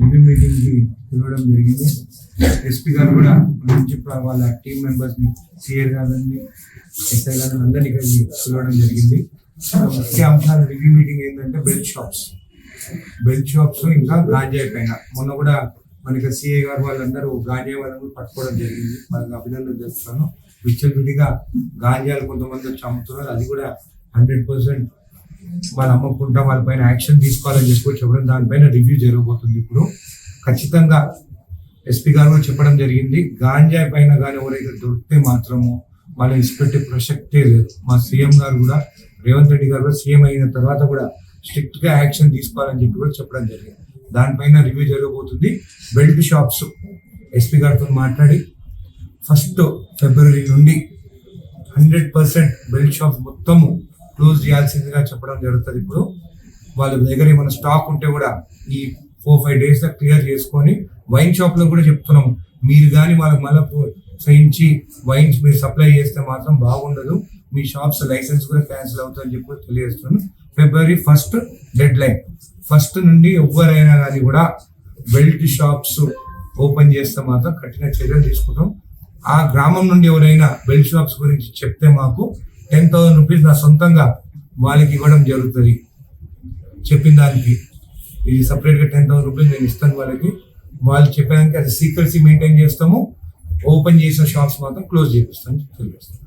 Review meeting పిలవడం జరిగింది. SP గారు కూడా మంచి వాళ్ళ టీం మెంబర్స్ని సిఏ గారిని ఎస్ఐ గారిని అందరినీ కలిసి పిలవడం జరిగింది. ముఖ్య అంశాల రివ్యూ మీటింగ్ ఏంటంటే బెల్ట్ షాప్స్. బెల్ట్ షాప్స్ ఇంకా గాంజాయి పైన. మొన్న కూడా మనకి సిఏ గారు వాళ్ళందరూ గాంజాయి వాళ్ళని పట్టుకోవడం జరిగింది. వాళ్ళకి అభినందనలు చేస్తున్నాను. విచ్చలవిడిగా గాంజాలు కొంతమంది వచ్చి అమ్ముతున్నారు. అది కూడా హండ్రెడ్ పర్సెంట్ వాళ్ళు అమ్మకుంటా వాళ్ళపైన యాక్షన్ తీసుకోవాలని చెప్పి చెప్పడం దానిపైన రివ్యూ జరగబోతుంది ఇప్పుడు. ఖచ్చితంగా ఎస్పీ గారు కూడా చెప్పడం జరిగింది. గాంజా పైన కానీ ఎవరైతే దొరికితే మాత్రము వాళ్ళు ఇచ్చిపెట్టే ప్రసక్తే లేదు. మా సీఎం గారు కూడా రేవంత్ రెడ్డి గారు కూడా సీఎం అయిన తర్వాత కూడా స్ట్రిక్ట్గా యాక్షన్ తీసుకోవాలని చెప్పి కూడా చెప్పడం జరిగింది. దానిపైన రివ్యూ జరగబోతుంది. బెల్ట్ షాప్స్ ఎస్పీ గారితో మాట్లాడి ఫస్ట్ ఫిబ్రవరి నుండి హండ్రెడ్ పర్సెంట్ బెల్ట్ షాప్స్ మొత్తము క్లోజ్ చేయాల్సిందిగా చెప్పడం జరుగుతుంది ఇప్పుడు. వాళ్ళ దగ్గర ఏమైనా స్టాక్ ఉంటే కూడా ఈ ఫోర్ ఫైవ్ డేస్లో క్లియర్ చేసుకొని వైన్ షాప్లో కూడా చెప్తున్నాం మీరు కానీ వాళ్ళకి మళ్ళీ చేయించి వైన్స్ మీరు సప్లై చేస్తే మాత్రం బాగుండదు. మీ షాప్స్ లైసెన్స్ కూడా క్యాన్సిల్ అవుతుందని చెప్పి తెలియజేస్తున్నాను. February first deadline first నుండి ఎవరైనా కానీ కూడా బెల్ట్ షాప్స్ ఓపెన్ చేస్తే మాత్రం కఠిన చర్యలు తీసుకుంటాం. ఆ గ్రామం నుండి ఎవరైనా బెల్ట్ షాప్స్ గురించి చెప్తే మాకు టెన్ థౌసండ్ రూపీస్ నా సొంతంగా వాళ్ళకి ఇవ్వడం జరుగుతుంది. చెప్పిన దానికి. ఇది సపరేట్గా టెన్ థౌసండ్ రూపీస్ నేను ఇస్తాను వాళ్ళకి. వాళ్ళు చెప్పడానికి అది సీక్రెసీ మెయింటైన్ చేస్తాము. ఓపెన్ చేసిన షాప్స్ మాత్రం క్లోజ్ చేపిస్తాను తెలియజేస్తాను